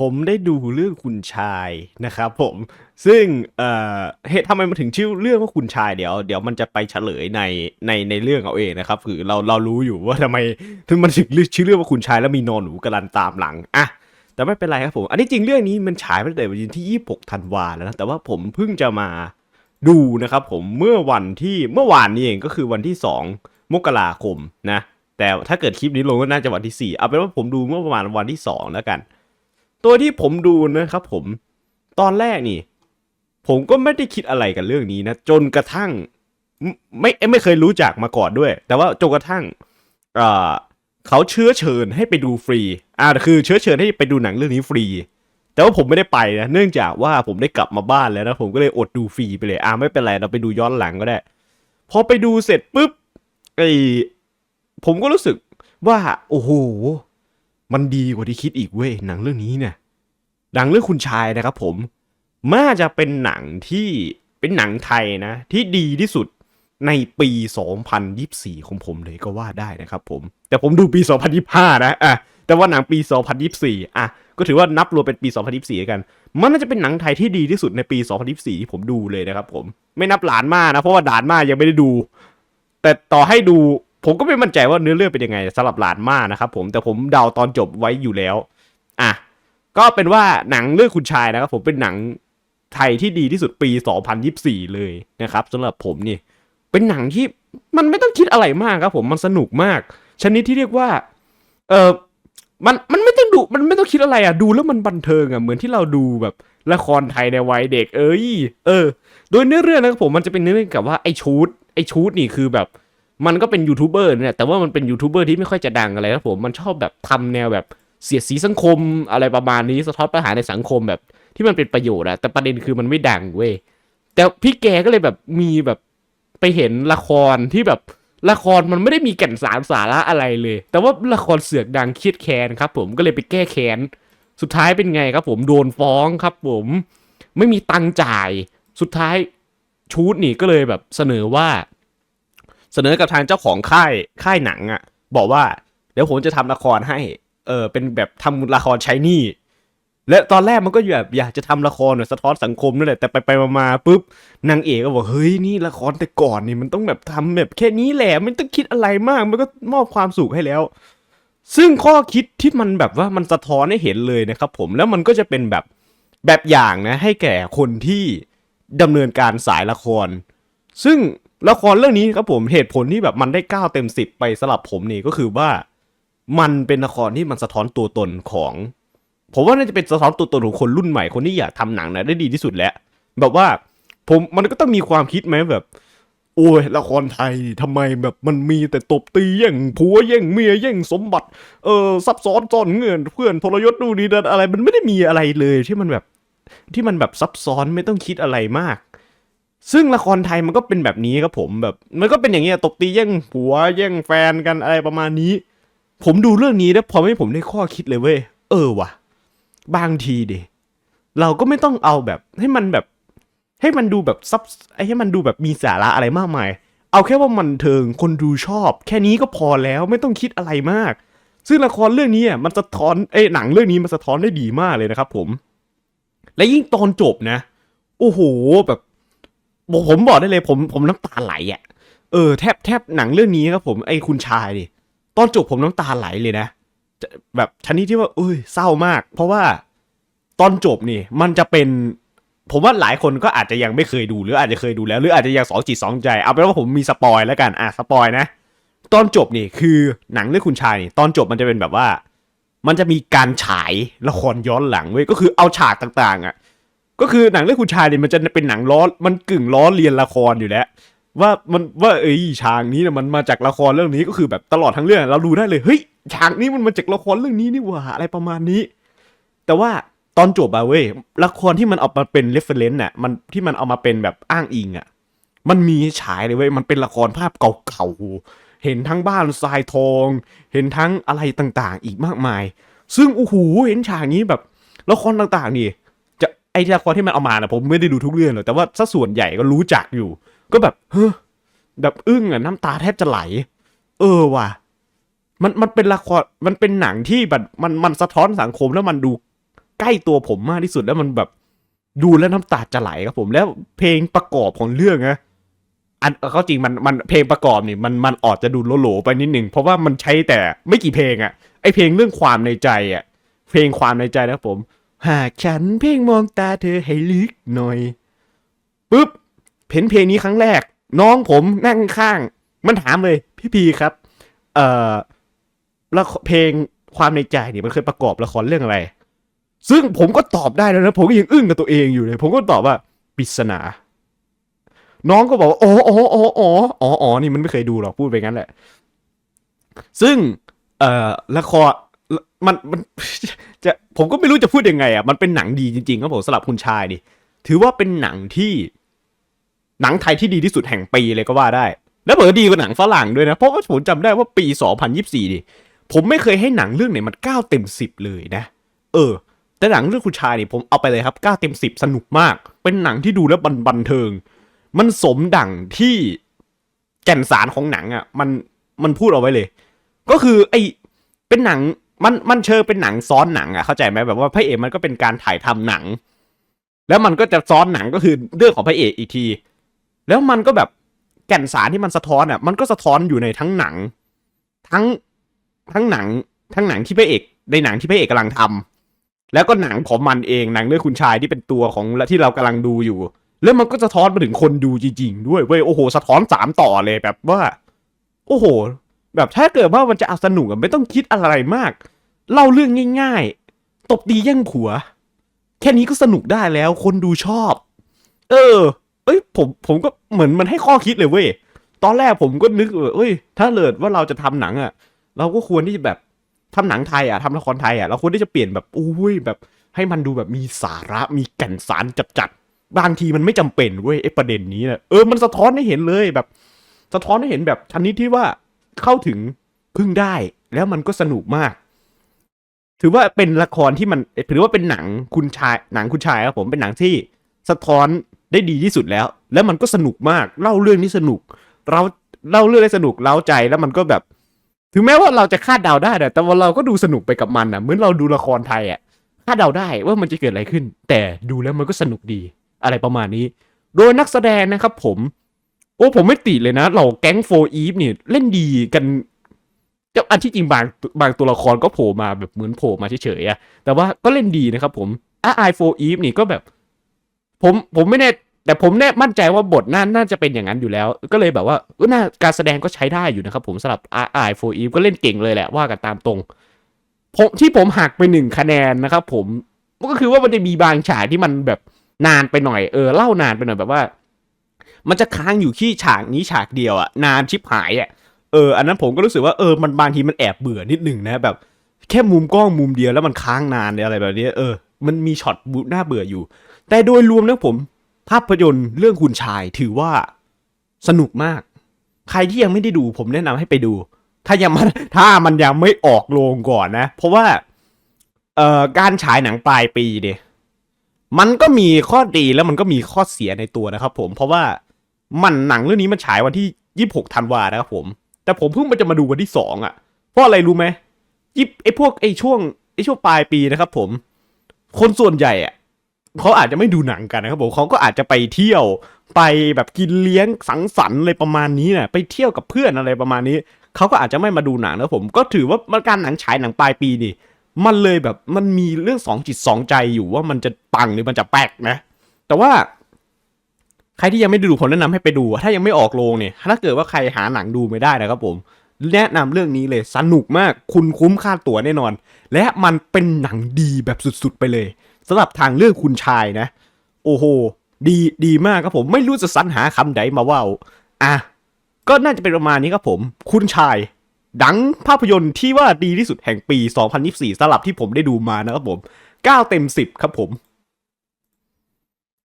ผมได้ดูเรื่องคุณชายนะครับผมซึ่งเอ่อเหตุทำไมมันถึงชื่อเรื่องว่าคุณชายเดี๋ยวเดี๋ยวมันจะไปเฉลยในในในเรื่องเอาเองนะครับคือเราเรารู้อยู่ว่าทำไมถึงมันถึงชื่อเรื่องว่าคุณชายแล้วมีนอนหนูกำลันตามหลังอะแต่ไม่เป็นไรครับผม อันนี้จริงเรื่องนี้มันฉายไปตั้งแต่วันที่26ธันวาแล้วนะแต่ว่าผมเพิ่งจะมาดูนะครับผมเมื่อวันที่เมื่อวานนี้เองก็คือวันที่ 2 มกราคมนะแต่ถ้าเกิดคลิปนี้ลงก็น่าจะวันที่4เอาเป็นว่าผมดูเมื่อประมาณวันที่ 2 แล้วกัน ตัวที่ผมดูนะครับผมตอนแรกนี่ ผมก็ไม่ได้คิดอะไรกับเรื่องนี้นะ จนกระทั่ง ไม่ไม่เคยรู้จักมาก่อนด้วย แต่ว่าจนกระทั่งเอ่อเขาเชื้อเชิญให้ไปดูฟรีอ่าคือเชื้อเชิญให้ไปดูหนังเรื่องนี้ฟรีแต่ว่าผมไม่ได้ไปนะ เนื่องจากว่าผมได้กลับมาบ้านแล้วนะ ผมก็เลยอดดูฟรีไปเลย อ่าไม่เป็นไร เราไปดูย้อนหลังก็ได้ พอไปดูเสร็จปุ๊บไอผมก็รู้สึกว่า โอ้โห มันดีกว่าที่คิดอีกเว้ยหนังเรื่องนี้เนี่ยหนังเรื่องคุณชายนะครับผมน่าจะเป็นหนังที่เป็นหนังไทยนะ ที่ดีที่สุดในปี 2024 ของผมเลยก็ว่าได้นะครับผม แต่ผมดูปี 2025 นะอะแต่ว่าหนังปี 2024 อะ ก็ถือว่านับรวมเป็นปี 2024 กัน มันน่าจะเป็นหนังไทยที่ดีที่สุดในปี 2024 ที่ผมดูเลยนะครับผม ไม่นับหลานมานะ เพราะว่าด่านมายังไม่ได้ดู แต่ต่อให้ดู ผมก็ไม่มั่นใจว่าเนื้อเรื่องเป็นยังไงสำหรับหลานมานะครับผมแต่ผมเดาตอนจบไว้อยู่แล้วอะก็เป็นว่าหนังเรื่องคุณชายนะครับผมเป็นหนังไทยที่ดีที่สุดปี 2024 เลยนะครับสำหรับผมนี่เป็นหนังที่มันไม่ต้องคิดอะไรมากครับผมมันสนุกมาก ชนิดที่เรียกว่าเออมันมันไม่ต้องดูมันไม่ต้องคิดอะไรอะดูแล้วมันบันเทิงอะเหมือนที่เราดูแบบละครไทยในวัยเด็ก เอ้ย เออ โดยเนื้อเรื่องนะครับผมมันจะเป็นเนื้อเรื่องกับว่าไอ้ชูดไอ้ชูดนี่คือแบบ มันก็เป็นยูทูบเบอร์เนี่ยแต่ว่ามันเป็นยูทูบเบอร์ที่ไม่ค่อยจะดังอะไรครับผมมันชอบแบบทำแนวแบบเสียดสีสังคมอะไรประมาณนี้สะท้อนปัญหาในสังคมแบบที่มันเป็นประโยชน์อะแต่ประเด็นคือมันไม่ดังเว้ยแต่พี่แกก็เลยแบบมีแบบไปเห็นละครที่แบบละครมันไม่ได้มีแก่นสารสาระอะไรเลย แต่ว่าละครเสือกดังเครียดแค้นครับผมก็เลยไปแก้แค้นสุดท้ายเป็นไงครับผมโดนฟ้องครับผมไม่มีตังจ่าย สุดท้ายชูดนี่ก็เลยแบบเสนอว่า เสนอกับทางเจ้าของค่ายค่ายหนังอะ่ะ บอกว่า เดี๋ยวผมจะทำละครให้ เออเป็นแบบทำละครใช้นี้และตอนแรกมันก็แบบอยากจะทำละครแบบสะท้อนสังคมนั่นแหละแต่ไปไปมาปุ๊บนางเอกก็บอกเฮ้ยนี่ละครแต่ก่อนนี่มันต้องแบบทำแบบแค่นี้แหละไม่ต้องคิดอะไรมากมันก็มอบความสุขให้แล้ว ซึ่งข้อคิดที่มันแบบว่ามันสะท้อนให้เห็นเลยนะครับผมแล้วมันก็จะเป็นแบบแบบอย่างนะให้แก่คนที่ดำเนินการสายละคร ซึ่ง ละครเรื่องนี้ครับผมเหตุผลที่แบบมันได้9เต็ม10 ไปสำหรับผมนี่ก็คือว่า มันเป็นละครที่มันสะท้อนตัวตนของ ผมว่าน่าจะเป็นสะท้อนตัวตนของคนรุ่นใหม่คนที่อยากทำหนังนะได้ดีที่สุดแล้วแบบว่าผมมันก็ต้องมีความคิดไหมแบบ โอ้ยละครไทยนี่ทำไมแบบมันมีแต่ตบตีแย่งผัวแย่งเมียแย่งสมบัติ เออซับซ้อนซ่อนเงื่อนเพื่อนทรยศดูดีดันอะไร มันไม่ได้มีอะไรเลยที่มันแบบที่มันแบบซับซ้อนไม่ต้องคิดอะไรมาก ซึ่งละครไทยมันก็เป็นแบบนี้ครับผมแบบ มันก็เป็นอย่างเงี้ยตบตีแย่งผัวแย่งแฟนกันอะไรประมาณนี้ ผมดูเรื่องนี้แล้วพอให้ผมได้ข้อคิดเลยเว้ยเออว่ะ บางทีดิเราก็ไม่ต้องเอาแบบให้มันแบบ ให้มันดูแบบซับให้มันดูแบบมีสาระอะไรมากมาย เอาแค่ว่ามันเทิงคนดูชอบ แค่นี้ก็พอแล้วไม่ต้องคิดอะไรมาก ซึ่งละครเรื่องนี้มันสะท้อนเอ้หนังเรื่องนี้มันสะท้อนได้ดีมากเลยนะครับ ผม และยิ่งตอนจบนะ โอ้โหแบบ ผมผมบอกได้เลยผมผมน้ำตาไหลอะเออแทบแทบหนังเรื่องนี้ครับผมไอ้คุณชายดิตอนจบผมน้ำตาไหลเลยนะจะแบบชนิดที่ว่าเอ้ยเศร้ามาก เพราะว่าตอนจบนี่มันจะเป็น ผมว่าหลายคนก็อาจจะยังไม่เคยดูหรืออาจจะเคยดูแล้ว หรืออาจจะยังสองจิตสองใจเอาเป็นว่าผมมีสปอยแล้วกันอะสปอยนะตอนจบนี่คือหนังเรื่องคุณชายนี่ตอนจบมันจะเป็นแบบว่า มันจะมีการฉายละครย้อนหลังเว้ยก็คือเอาฉากต่างๆ อะ ก็คือหนังเรื่องคุณชายเนี่ยมันจะเป็นหนังล้อมันกึ่งล้อเลียนละครอยู่แล้ว ว่ามันว่าเอ้ยฉากนี้เนี่ยมันมาจากละครเรื่องนี้ก็คือแบบตลอดทั้งเรื่องเราดูได้เลยเฮ้ยฉากนี้มันมาจากละครเรื่องนี้นี่หว่าอะไรประมาณนี้ แต่ว่าตอนจบอะเว้ยละครที่มันเอามาเป็น reference น่ะมันที่มันเอามาเป็นแบบอ้างอิงอะมันมีฉายเลยเว้ยมันเป็นละครภาพเก่าๆเห็นทั้งบ้านทรายทอง เห็นทั้งอะไรต่างๆ อีกมากมาย ซึ่งโอ้โหเห็นฉากนี้แบบละครต่างๆนี่ ไอ้ละครที่มันเอามานะผมไม่ได้ดูทุกเรื่องหรอกแต่ว่าสัส่วนใหญ่ก็รู้จักอยู่ ก็แบบเฮ้อแบบอึ้งอะน้ำตาแทบจะไหล เออว่ะ มันมันเป็นละครมันเป็นหนังที่แบบมันมันสะท้อนสังคมแล้วมันดูใกล้ตัวผมมากที่สุดแล้วมันแบบดูแล้วน้ำตาจะไหลครับผมแล้วเพลงประกอบของเรื่องนะอันเขาจริงมันมันเพลงประกอบนี่มันมันออดจะดูโหลๆไปนิดหนึ่งเพราะว่ามันใช้แต่ไม่กี่เพลงอะไอเพลงเรื่องความในใจอะเพลงความในใจนะครับผม หากฉันเพ่งมองตาเธอให้ลึกหน่อยปุ๊บเห็นเพลงนี้ครั้งแรก น้องผมนั่งข้าง มันถามเลย พี่พีครับ เอ่อละครเพลงความในใจเนี่ยมันเคยประกอบละครเรื่องอะไร ซึ่งผมก็ตอบได้แล้วนะ ผมก็ยังอึ้งกับตัวเองอยู่เลย ผมก็ตอบว่าปริศนา น้องก็บอกว่าอ๋ออ๋ออ๋ออ๋ออ๋ออ๋อนี่มันไม่เคยดูหรอกพูดไปงั้นแหละ ซึ่ง เอ่อละครมันมัน จะผมก็ไม่รู้จะพูดยังไงอะมันเป็นหนังดีจริงๆครับผมสำหรับคุณชายดิถือว่าเป็นหนังที่หนังไทยที่ดีที่สุดแห่งปีเลยก็ว่าได้ แล้วเบอดีกว่าหนังฝรั่งด้วยนะ เพราะว่าผมจำได้ว่าปี 2024ดิผมไม่เคยให้หนังเรื่องไหนมัน 9 เต็ม 10 เลยนะ เออ แต่หนังเรื่องคุณชายนี่ผมเอาไปเลยครับ 9 เต็ม 10 สนุกมาก เป็นหนังที่ดูแล้วบันบันเทิง มันสมดั่งที่แก่นสารของหนังอะ มันมันพูดเอาไว้เลย ก็คือไอเป็นหนัง มันมันเชิงเป็นหนังซ้อนหนังอะเข้าใจไหมแบบว่าพระเอกมันก็เป็นการถ่ายทำหนัง แล้วมันก็จะซ้อนหนังก็คือเรื่องของพระเอกอีกที แล้วมันก็แบบแก่นสารที่มันสะท้อนอะ มันก็สะท้อนอยู่ในทั้งหนัง ทั้งทั้งหนังทั้งหนังที่พระเอก ในหนังที่พระเอกกำลังทำแล้วก็หนังของมันเองหนังเรื่องคุณชายที่เป็นตัวของที่เรากำลังดูอยู่ แล้วมันก็สะท้อนมาถึงคนดูจริงๆด้วยเว้ยโอ้โห สะท้อนสามต่อเลยแบบว่า โอ้โห แบบถ้าเกิดว่ามันจะเอาสนุกอะไม่ต้องคิดอะไรมาก เล่าเรื่องง่ายๆ ตบตีแย่งผัว แค่นี้ก็สนุกได้แล้วคนดูชอบ เออ เอ้ยผมผมก็เหมือนมันให้ข้อคิดเลยเว้ยตอนแรกผมก็นึกว่าเอ้ย ถ้าเกิดว่าเราจะทำหนังอะเราก็ควรที่จะแบบทำหนังไทยอะทำละครไทยอะเราควรที่จะเปลี่ยนแบบอุ้ยแบบ ให้มันดูแบบมีสาระมีแก่นสารจัดๆบางทีมันไม่จำเป็นเว้ยไอ้ประเด็นนี้นะเออมันสะท้อนให้เห็นเลยแบบ สะท้อนให้เห็นแบบชนิดที่ว่า เข้าถึงพึ่งได้ แล้วมันก็สนุกมาก ถือว่าเป็นละครที่มันถือว่าเป็นหนังคุณชายหนังคุณชายครับผมเป็นหนังที่สะท้อนได้ดีที่สุดแล้ว แล้วมันก็สนุกมาก เล่าเรื่องนี้สนุก เราเล่าเรื่องได้สนุกเล้าใจแล้วมันก็แบบ ถึงแม้ว่าเราจะคาดเดาได้แต่ว่าเราก็ดูสนุกไปกับมันนะเหมือนเราดูละครไทยอะคาดเดาได้ว่ามันจะเกิดอะไรขึ้น แต่ดูแล้วมันก็สนุกดีอะไรประมาณนี้ โดยนักแสดงนะครับผม โอ้ผมไม่ติเลยนะเราแก๊งโฟอีฟเนี่ยเล่นดีกันจะอันที่จริงบางบางตัวละครก็โผล่มาแบบเหมือนโผล่มาเฉยๆอะแต่ว่าก็เล่นดีนะครับผมอาไอโฟอีฟนี่ก็แบบ ผมผมไม่แน่แต่ผมแน่มั่นใจว่าบทน่าน่าจะเป็นอย่างนั้นอยู่แล้ว ก็เลยแบบว่าเออน่าการแสดงก็ใช้ได้อยู่นะครับผมสำหรับอาไอโฟอีฟก็เล่นเก่งเลยแหละว่ากันตามตรงผมที่ผมหักไปหนึ่งคะแนนนะครับผมก็คือว่ามันจะมีบางฉากที่มันแบบนานไปหน่อยเออเล่านานไปหน่อยแบบว่า มันจะค้างอยู่ที่ฉากนี้ฉากเดียวอะนานชิบหายอะเอออันนั้นผมก็รู้สึกว่าเออมันบางทีมันแอบเบื่อนิดหนึ่งนะแบบ แค่มุมกล้องมุมเดียวแล้วมันค้างนานอะไรแบบนี้เออมันมีช็อตบูน่าเบื่ออยู่ แต่โดยรวมนะผม ภาพยนตร์เรื่องคุณชายถือว่าสนุกมาก ใครที่ยังไม่ได้ดูผมแนะนำให้ไปดู ถ้ายังมันถ้ามันยังไม่ออกโรงก่อนนะ เพราะว่าเอ่อการฉายหนังปลายปีเนี่ยมันก็มีข้อดีแล้วมันก็มีข้อเสียในตัวนะครับผมเพราะว่า มันหนังเรื่องนี้มันฉายวันที่ยี่หกธันวานะครับผม แต่ผมเพิ่งมาจะมาดูวันที่สองอะ เพราะอะไรรู้ไหมยิบไอ้พวกไอ้ช่วงไอ้ช่วงปลายปีนะครับผม คนส่วนใหญ่อะเขาอาจจะไม่ดูหนังกันนะครับผมเขาก็อาจจะไปเที่ยวไปแบบกินเลี้ยงสังสรรค์อะไรประมาณนี้นะไปเที่ยวกับเพื่อนอะไรประมาณนี้เขาก็อาจจะไม่มาดูหนังนะผม ก็ถือว่ามันการหนังฉายหนังปลายปีนี่ มันเลยแบบมันมีเรื่องสองจิตสองใจอยู่ว่ามันจะปังหรือมันจะแป๊กนะ แต่ว่า ใครที่ยังไม่ดูผมแนะนำให้ไปดู ถ้ายังไม่ออกโรงเนี่ย ถ้าเกิดว่าใครหาหนังดูไม่ได้นะครับผม แนะนำเรื่องนี้เลยสนุกมากคุณคุ้มค่าตั๋วแน่นอน และมันเป็นหนังดีแบบสุดๆไปเลยสำหรับทางเรื่องคุณชายนะ โอ้โห ดีดีมากครับผมไม่รู้จะสรรหาคำใดมาว่าอะก็น่าจะเป็นประมาณนี้ครับผม คุณชาย ดังภาพยนตร์ที่ว่าดีที่สุดแห่งปี 2024สำหรับที่ผมได้ดูมานะครับผม 9 เต็ม 10 ครับผม